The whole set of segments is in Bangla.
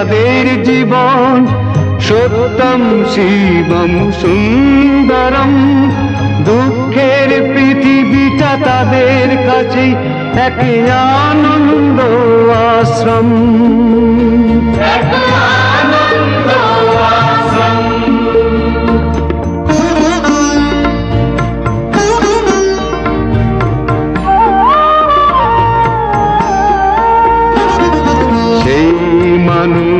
যাদের জীবন সত্যম শিবম সুন্দরম। দুঃখের পৃথিবীটা তাদের কাছে এক আনন্দ আশ্রম।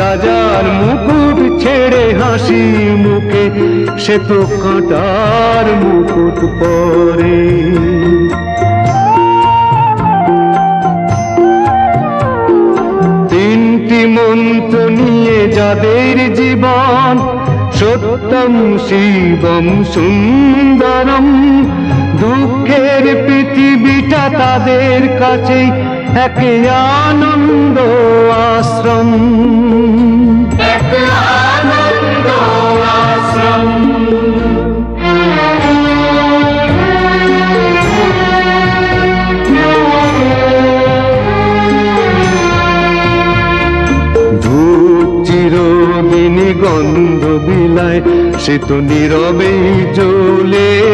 রাজার মুকুট ছেড়ে হাসি মুখে, সে তো কাঁটার মুকুট পরে। তিনটি মন্ত্র নিয়ে যাদের জীবন, সত্যম শিবম সুন্দরম, দুঃখের পৃথিবীটা তাদের কাছে এক আনন্দ আশ্রম। গন্ধ বিলায় সে তো নীরবে জ্বলে।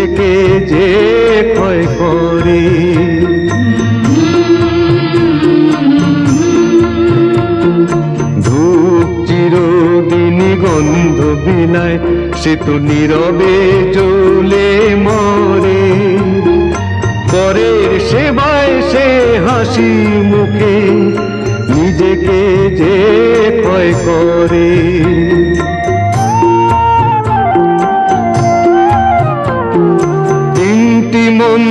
নিজেকে যে ক্ষয় করে। ধূপ চিরদিনই গন্ধ বিলায় সে তো নীরবে জ্বলে মরে। পরের সেবায় সে হাসি মুখে, নিজেকে যে ক্ষয় করে।